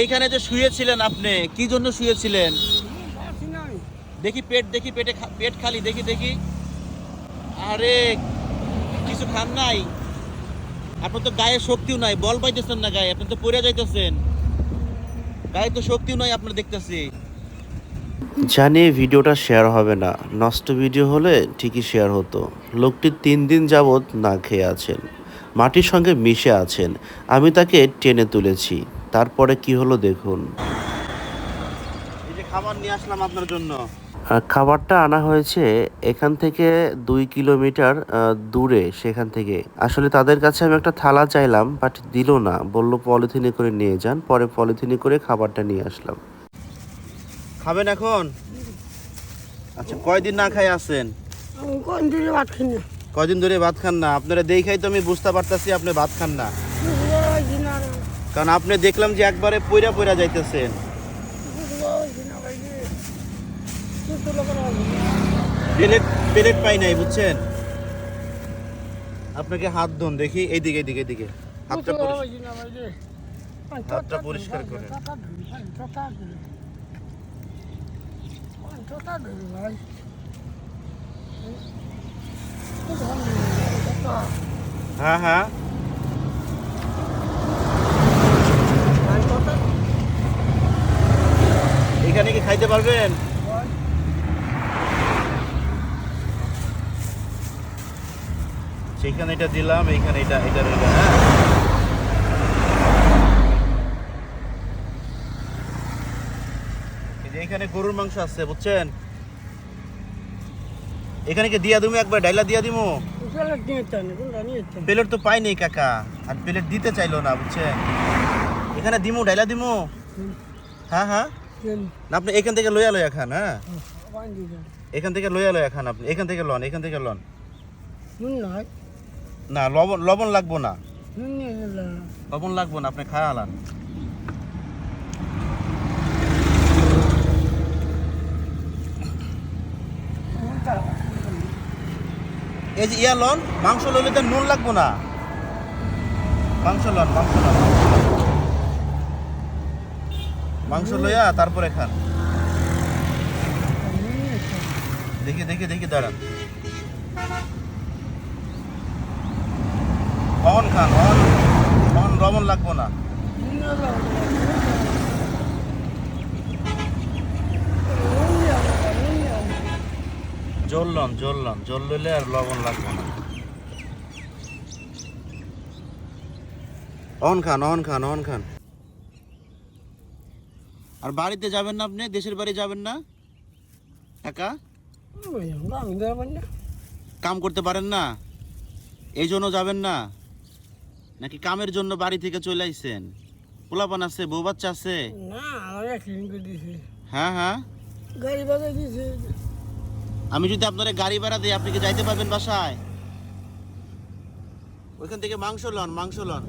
এইখানে যে শুয়েছিলেন আপনি, কি জন্য শুয়েছিলেন? দেখি পেট, দেখি পেটে পেট খালি, দেখি দেখি। আরে, কিছু খান নাই? আপনার তো গায়ে শক্তিও নাই, বল পাইতেছেন না গায়ে, আপনি তো পড়ে যাইতেছেন। গায়ে তো শক্তিও নাই আপনার দেখতেছি। জানি ভিডিওটা শেয়ার হবে না, নষ্ট ভিডিও হলে ঠিকই শেয়ার হতো। লোকটি তিন দিন যাবৎ না খেয়ে আছেন, মাটির সঙ্গে মিশে আছেন, আমি তাকে টেনে তুলেছি। তারপরে কি হলো দেখুন। এই যে খাবার নিয়ে আসলাম আপনার জন্য। খাবারটা আনা হয়েছে এখান থেকে দুই কিলোমিটার দূরে সেখান থেকে। আসলে তাদের কাছে আমি একটা থালা চাইলাম বাট দিল না। বলল পলিথিনে করে নিয়ে যান পরে পলিথিনে করে খাবারটা নিয়ে আসলাম। খাবেন এখন? আচ্ছা কয়দিন না খাই আছেন আমি কোন দিকে ভাত খাই না। কয়দিন ধরে ভাত খান না? আপনারা দেখাই তো আমি বুঝতে পারতাছি আপনি ভাত খান না। কারণ আপনি দেখলাম যে একবারে পইরা পইরা যাইতেছেন। প্লেট প্লেট পাই নাই বুঝছেন? আপনাকে হাত ধুন দেখি এইদিকে এইদিকে এইদিকে। হাতটা হাতটা পরিষ্কার করেন। চটা ধরি, ভাই, চটা ধরি। ভাই, চটা ধরি, ভাই। খুব ভালো লাগে, চটা। হ্যাঁ হ্যাঁ ভাই, চটা ধরি, এখানে কি খাইতে পারবেন? ভাই। সেইখানে এটা দিলাম এইখানে এটা এটা রইল হ্যাঁ? এখানে গরুর মাংস আছে বুঝছেন? এখানে কি দিয়া দিমু একবার? ডাইলা দিয়া দিমু? প্লেট তো পাই নেই কাকা। আর প্লেট দিতে চাইলো না বুঝছেন? এখানে দিমু ডাইলা দিমু? হ্যাঁ হ্যাঁ? আপনি এখান থেকে লইয়া লইয়া খান হ্যাঁ। এখান থেকে লইয়া লইয়া খান আপনি এখান থেকে লন এখান থেকে লন। নুন নাই, না লবণ লবণ লাগবো না। লবণ লাগবো না আপনি খায় আলান। এই যে ইয়া লন মাংস লইলে তো নুন লাগবো না। মাংস লন মাংস লন। মাংস লইয়া তারপরে খান। দেখি দেখি দেখি, দাঁড়ান অন খান অন অন লবণ লাগবো না। জল লন জল জল লইলে আর লবণ লাগবো না অন খান অন খান অন খান আর বাড়িতে যাবেন না আপনি? দেশের বাড়ি যাবেন না? একা। কাম করতে পারেন না? এই জন্য যাবেন না? নাকি কামের জন্য বাড়ি থেকে চলে আইছেন? পোলাপান আছে, বউ বাচ্চা আছে। হ্যাঁ হ্যাঁ। আমি যদি আপনার গাড়ি ভাড়া দিই, আপনি কি যাইতে পারবেন বাসায়? ওইখান থেকে মাংস লন মাংস লন।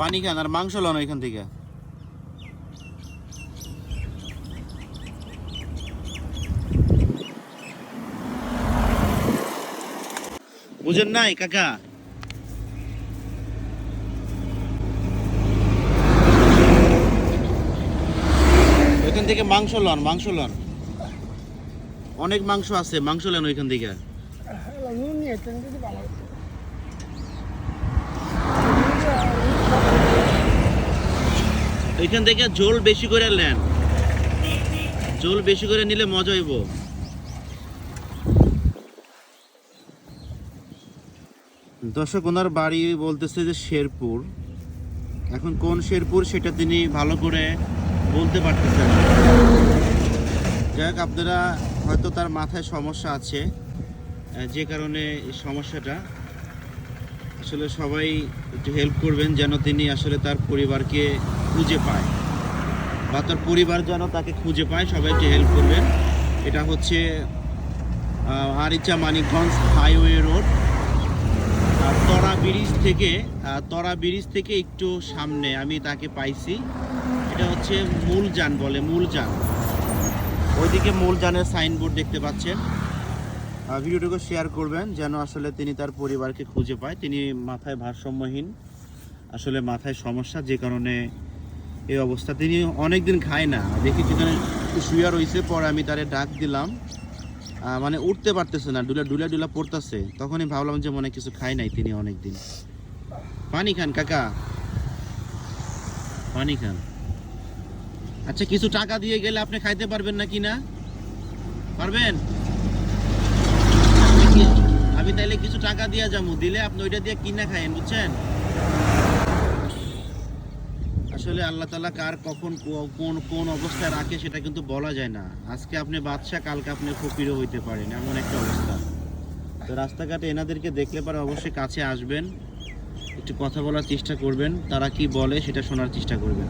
পানি খান আর মাংস লন ওইখান থেকে। বুঝেন নাই, কাকা? ওইখান থেকে মাংস লন মাংস লন। অনেক মাংস আছে, মাংস লন ওইখান থেকে। ওইখান থেকে ঝোল বেশি করে নেন। ঝোল বেশি করে নিলে মজা হইব। দর্শক, ওনার বাড়ি বলতেছে যে শেরপুর। এখন কোন শেরপুর সেটা তিনি ভালো করে বলতে পারতেছেন না। যাই হোক, আপনারা হয়তো তার মাথায় সমস্যা আছে। যে কারণে সমস্যাটা। আসলে সবাই একটু হেল্প করবেন যেন তিনি আসলে তার পরিবারকে খুঁজে পায়। বা তার পরিবার যেন তাকে খুঁজে পায় সবাই একটু হেল্প করবেন। এটা হচ্ছে আহ, Aricha Manikganj highway road Tara bridge থেকে তরা ব্রিজ থেকে একটু সামনে আমি তাকে পাইছি। এটা হচ্ছে মূলযান বলে মূলযান। ওইদিকে মূলযানের সাইনবোর্ড দেখতে পাচ্ছেন। ভিডিওটুকু শেয়ার করবেন যেন আসলে তিনি তার পরিবারকে খুঁজে পায়। তিনি মাথায় ভারসাম্যহীন, আসলে মাথায় সমস্যা, যে কারণে এই অবস্থা। তিনি অনেক দিন খায় না। দেখি যেখানে শুয়ে রয়েছে পরে আমি তারে ডাক দিলাম। মানে উঠতে পারতেছে না, ডুলা ডুলা ডুলা পড়তেছে। তখনই ভাবলাম যে মনে কিছু খায় নাই তিনি অনেক দিন পানি খান, কাকা। পানি খান। আচ্ছা কিছু টাকা দিয়ে গেলে আপনি খাইতে পারবেন না কি না? পারবেন? তাইলে কিছু টাকা দিয়ে যাব দিলে আপনি ওইটা দিয়ে কিনা খাইয়েন, বুঝছেন? আসলে আল্লাহ তালা কার কখন কোন কোন অবস্থায় রাখে সেটা কিন্তু বলা যায় না। আজকে আপনি বাদশাহ, কালকে আপনি ফকিরও হইতে পারেন, এমন একটা অবস্থা। তো রাস্তাঘাটে এনাদেরকে দেখলে পরে অবশ্যই কাছে আসবেন, একটু কথা বলার চেষ্টা করবেন, তারা কি বলে সেটা শোনার চেষ্টা করবেন।